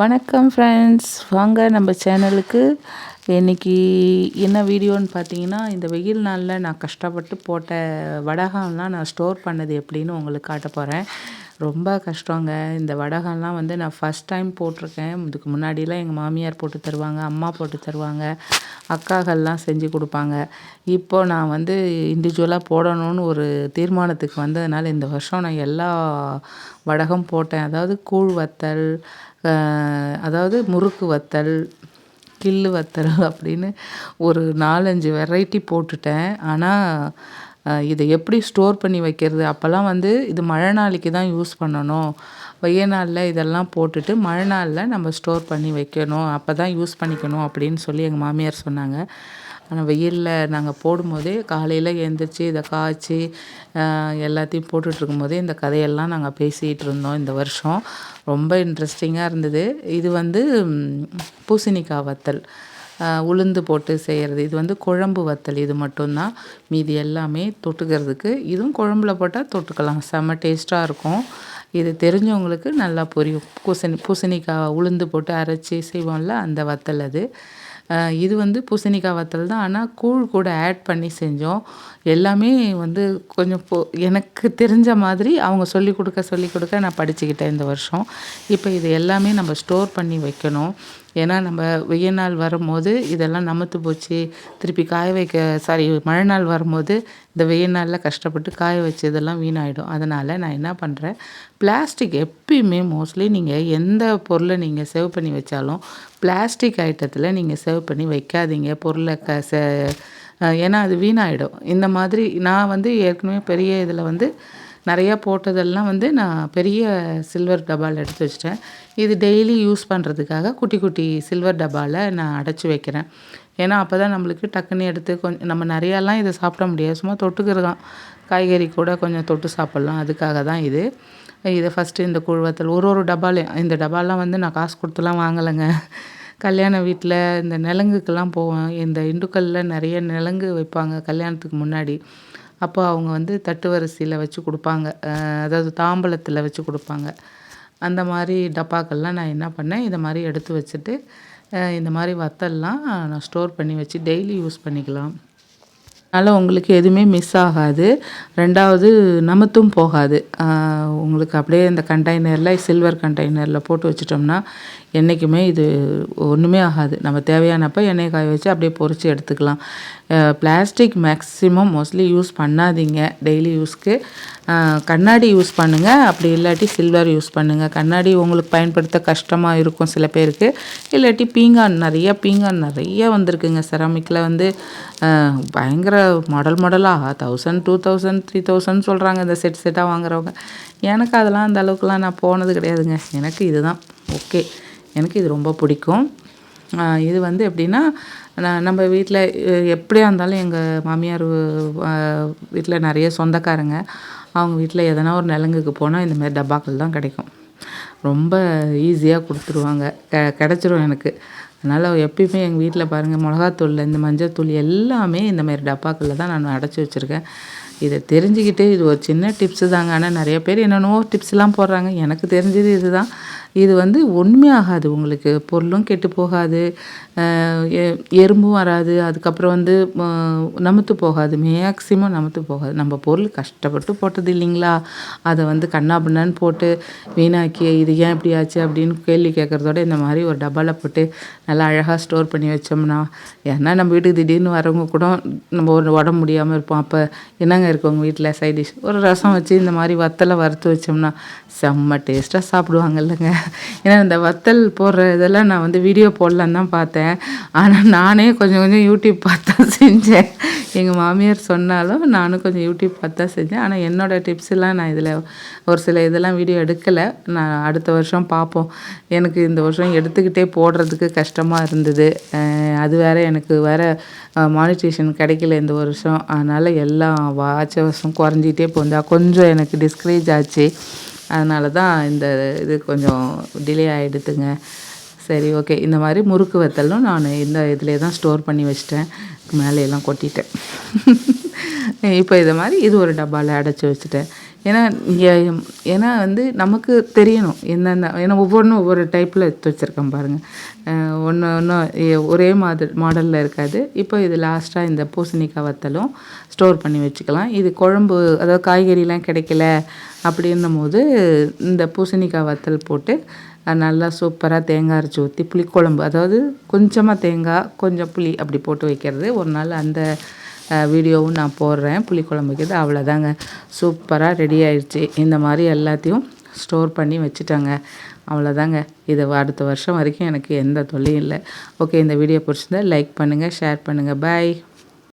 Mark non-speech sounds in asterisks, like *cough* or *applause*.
வணக்கம் ஃப்ரெண்ட்ஸ் வாங்க நம்ம சேனலுக்கு இன்றைக்கி என்ன வீடியோன்னு பார்த்தீங்கன்னா இந்த வெயில் நாளில் நான் கஷ்டப்பட்டு போட்ட வடகம்லாம் நான் ஸ்டோர் பண்ணது எப்படின்னு உங்களுக்கு காட்ட போகிறேன் ரொம்ப கஷ்டங்க. இந்த வடகம்லாம் வந்து நான் ஃபஸ்ட் டைம் போட்டிருக்கேன். இதுக்கு முன்னாடிலாம் எங்கள் மாமியார் போட்டு தருவாங்க அம்மா போட்டு தருவாங்க அக்காக்கள்லாம் செஞ்சு கொடுப்பாங்க. இப்போ நான் வந்து இண்டிவிஜுவலாக போடணும்னு ஒரு தீர்மானத்துக்கு வந்ததுனால இந்த வருஷம் நான் எல்லா வடகம் போட்டேன். அதாவது கூழ் வத்தல் அதாவது முறுக்கு வத்தல் கிள்ளு வத்தல் *laughs* அப்படின்னு ஒரு நாலஞ்சு வெரைட்டி போட்டுட்டேன். ஆனால் இதை எப்படி ஸ்டோர் பண்ணி வைக்கிறது? அப்போல்லாம் வந்து இது மழை நாளைக்கு தான் யூஸ் பண்ணணும். வெய்ய நாளில் இதெல்லாம் போட்டுட்டு மழை நாளில் நம்ம ஸ்டோர் பண்ணி வைக்கணும். அப்போ தான் யூஸ் பண்ணிக்கணும் அப்படின்னு சொல்லி எங்கள் மாமியார் சொன்னாங்க. ஆனால் வெயிலில் நாங்கள் போடும்போதே காலையில் எழுந்திரிச்சி இதை காய்ச்சி எல்லாத்தையும் போட்டுட்ருக்கும் போதே இந்த கதையெல்லாம் நாங்கள் பேசிகிட்டு இருந்தோம் இந்த வருஷம். ரொம்ப இன்ட்ரெஸ்டிங்காக இருந்தது. இது வந்து பூசணிக்காய் வத்தல். உளுந்து போட்டு செய்கிறது இது வந்து குழம்பு வத்தல். இது மட்டும்தான். மீதி எல்லாமே தொட்டுக்கிறதுக்கு. இதுவும் குழம்புல போட்டால் தொட்டுக்கலாம். செம்ம டேஸ்ட்டாக இருக்கும். இது தெரிஞ்சவங்களுக்கு நல்லா புரியும். பூசணி பூசணிக்காய் உளுந்து போட்டு அரைச்சி செய்வோம்ல அந்த வத்தல் அது. இது வந்து பூசணிக்காய் வத்தல் தான். ஆனால் கூழ் கூட ஆட் பண்ணி செஞ்சோம். எல்லாமே வந்து கொஞ்சம் போ எனக்கு தெரிஞ்ச மாதிரி அவங்க சொல்லிக் கொடுக்க சொல்லிக் கொடுக்க நான் படிச்சுக்கிட்டேன் இந்த வருஷம். இப்போ இது எல்லாமே நம்ம ஸ்டோர் பண்ணி வைக்கணும். ஏன்னா நம்ம வெய்ய நாள் வரும்போது இதெல்லாம் நமத்து போச்சு. திருப்பி காய வைக்க சாரி மழை நாள் வரும்போது இந்த வெயில் நாளில் கஷ்டப்பட்டு காய வச்சு இதெல்லாம் வீணாயிடும். அதனால் நான் என்ன பண்ணுறேன் பிளாஸ்டிக் எப்பயுமே மோஸ்ட்லி நீங்கள் எந்த பொருளை நீங்கள் சேவ் பண்ணி வச்சாலும் பிளாஸ்டிக் ஐட்டத்தில் நீங்கள் சேவ் பண்ணி வைக்காதீங்க. பொருளை க ச ஏன்னா அது வீணாயிடும். இந்த மாதிரி நான் வந்து ஏற்கனவே பெரிய இதில் வந்து நிறையா போட்டதெல்லாம் வந்து நான் பெரிய சில்வர் டப்பாவில் எடுத்து வச்சிட்டேன். இது டெய்லி யூஸ் பண்ணுறதுக்காக குட்டி குட்டி சில்வர் டப்பாவில் நான் அடைச்சி வைக்கிறேன். ஏன்னா அப்போ தான் நம்மளுக்கு டக்குன்னு எடுத்து கொஞ்சம் நம்ம நிறையாலாம் இதை சாப்பிட முடியாது. சும்மா தொட்டுக்கிறது தான். காய்கறி கூட கொஞ்சம் தொட்டு சாப்பிட்லாம். அதுக்காக தான் இது. இதை ஃபஸ்ட்டு இந்த குழுவத்தில் ஒரு ஒரு டப்பாலையும் இந்த டப்பாலாம் வந்து நான் காசு கொடுத்துலாம் வாங்கலைங்க. கல்யாண வீட்டில் இந்த நிலங்குக்கெல்லாம் போவேன். இந்த இந்துக்களில் நிறைய நிலங்கு வைப்பாங்க கல்யாணத்துக்கு முன்னாடி. அப்போ அவங்க வந்து தட்டு வரிசையில் வச்சு கொடுப்பாங்க. அதாவது தாம்பலத்தில் வச்சு கொடுப்பாங்க. அந்த மாதிரி டப்பாக்கள்லாம் நான் என்ன பண்ணேன் இதை மாதிரி எடுத்து வச்சுட்டு இந்த மாதிரி வத்தல்லாம் நான் ஸ்டோர் பண்ணி வச்சு டெய்லி யூஸ் பண்ணிக்கலாம். அதனால் உங்களுக்கு எதுவுமே மிஸ் ஆகாது. ரெண்டாவது நமத்தும் போகாது. உங்களுக்கு அப்படியே இந்த கண்டெய்னரில் சில்வர் கண்டெய்னரில் போட்டு வச்சிட்டோம்னா என்றைக்குமே இது ஒன்றுமே ஆகாது. நம்ம தேவையானப்போ எண்ணெய் காய வச்சு அப்படியே பொறிச்சு எடுத்துக்கலாம். பிளாஸ்டிக் மேக்ஸிமம் மோஸ்ட்லி யூஸ் பண்ணாதீங்க. டெய்லி யூஸ்க்கு கண்ணாடி யூஸ் பண்ணுங்கள் அப்படி இல்லாட்டி சில்வர் யூஸ் பண்ணுங்கள் கண்ணாடி உங்களுக்கு பயன்படுத்த கஷ்டமாக இருக்கும் சில பேருக்கு. இல்லாட்டி பீங்கான் நிறைய பீங்கான் நிறைய வந்திருக்குங்க. செராமிக்கில் வந்து பயங்கர மாடல் மாடலாக thousand two thousand three thousand சொல்கிறாங்க இந்த செட் செட்டாக வாங்குறவங்க. எனக்கு அதெல்லாம் அந்த அளவுக்குலாம் நான் போனது கிடையாதுங்க. எனக்கு இதுதான். ஓகே எனக்கு இது ரொம்ப பிடிக்கும். இது வந்து எப்படின்னா நான் நம்ம வீட்டில் எப்படியா இருந்தாலும் எங்கள் மாமியார் வீட்டில் நிறைய சொந்தக்காரங்க அவங்க வீட்டில் எதனா ஒரு நிலங்குக்கு போனால் இந்தமாரி டப்பாக்கள் தான் கிடைக்கும். ரொம்ப ஈஸியாக கொடுத்துருவாங்க. க கிடச்சிரும் எனக்கு. அதனால் எப்பயுமே எங்கள் வீட்டில் பாருங்கள் மிளகாத்தூள் இந்த மஞ்சள் எல்லாமே இந்தமாரி டப்பாக்களில் தான் நான் அடைச்சி வச்சுருக்கேன். இதை தெரிஞ்சுக்கிட்டு இது ஒரு சின்ன டிப்ஸு தாங்க. ஆனால் நிறைய பேர் என்னென்னவோ டிப்ஸ்லாம் போடுறாங்க. எனக்கு தெரிஞ்சது இதுதான். இது வந்து ஒன்றுமே ஆகாது உங்களுக்கு. பொருளும் கெட்டு போகாது. எறும்பும் வராது. அதுக்கப்புறம் வந்து நமத்து போகாது. மேக்சிமம் நமத்து போகாது. நம்ம பொருள் கஷ்டப்பட்டு போட்டது இல்லைங்களா? அதை வந்து கண்ணா பின்னான்னு போட்டு வீணாக்கி இது ஏன் இப்படி ஆச்சு அப்படின்னு கேள்வி கேட்குறதோட இந்த மாதிரி ஒரு டப்பாவில் போட்டு நல்லா அழகாக ஸ்டோர் பண்ணி வச்சோம்னா ஏன்னா நம்ம வீட்டுக்கு திடீர்னு வரவங்க கூட நம்ம ஒரு உடம்பு முடியாமல் இருப்போம். அப்போ என்னங்க இருக்கும் உங்கள் வீட்டில் சைட் டிஷ் ஒரு ரசம் வச்சு இந்த மாதிரி வத்தலை வறுத்து வச்சோம்னா செம்ம டேஸ்ட்டாக சாப்பிடுவாங்க இல்லைங்க. ஏன்னா இந்த வத்தல் போடுற இதெல்லாம் நான் வந்து வீடியோ போடலான்னு தான் பார்த்தேன். ஆனால் நானே கொஞ்சம் கொஞ்சம் யூடியூப் பார்த்து தான் செஞ்சேன். எங்கள் மாமியார் சொன்னாலும் நானும் கொஞ்சம் யூடியூப் பார்த்தா செஞ்சேன். ஆனால் என்னோடய டிப்ஸ்லாம் நான் இதில் ஒரு சில இதெல்லாம் வீடியோ எடுக்கலை. நான் அடுத்த வருஷம் பார்ப்போம். எனக்கு இந்த வருஷம் எடுத்துக்கிட்டே போடுறதுக்கு கஷ்டமாக இருந்தது. அது வேறு எனக்கு வேறு மானிட்டேஷன் கிடைக்கல இந்த வருஷம். அதனால் எல்லாம் வாட்ச வருஷம் குறைஞ்சிட்டே போந்தா கொஞ்சம் எனக்கு டிஸ்கரேஜ் ஆச்சு. அதனால தான் இந்த இது கொஞ்சம் டிலே ஆகிடுதுங்க சரி ஓகே இந்த மாதிரி முறுக்கு வத்தலும் நான் இந்த இதிலே தான் ஸ்டோர் பண்ணி வச்சிட்டேன். மேலேயெல்லாம் கொட்டிட்டேன். *laughs* இப்போ இதை மாதிரி இது ஒரு டப்பாவில் அடைச்சி வச்சுட்டேன். ஏன்னா இங்கே ஏன்னா வந்து நமக்கு தெரியணும் என்னென்ன ஏன்னா ஒவ்வொன்றும் ஒவ்வொரு டைப்பில் எடுத்து வச்சுருக்கேன் பாருங்கள் ஒன்று ஒன்று ஒரே மாதிரி மாடலில் இருக்காது. இப்போ இது லாஸ்ட்டாக இந்த பூசணிக்காய் வத்தலும் ஸ்டோர் பண்ணி வச்சுக்கலாம். இது குழம்பு அதாவது காய்கறிலாம் கிடைக்கல அப்படின்னும் போது இந்த பூசணிக்காய் வத்தல் போட்டு நல்லா சூப்பராக தேங்காய் அரைச்சி ஊற்றி புளிக்குழம்பு அதாவது கொஞ்சமாக தேங்காய் கொஞ்சம் புளி அப்படி போட்டு வைக்கிறது. ஒரு நாள் அந்த வீடியோவும் நான் போடுறேன். புளிக்குழம்புக்கு இது அவ்வளோதாங்க. சூப்பராக ரெடி ஆயிடுச்சு இந்த மாதிரி எல்லாத்தையும் ஸ்டோர் பண்ணி வச்சுட்டாங்க. அவ்வளோதாங்க. இது அடுத்த வருஷம் வரைக்கும் எனக்கு எந்த தொல்லையும் இல்லை. ஓகே இந்த வீடியோ பிடிச்சிருந்தா லைக் பண்ணுங்கள் ஷேர் பண்ணுங்கள் பாய்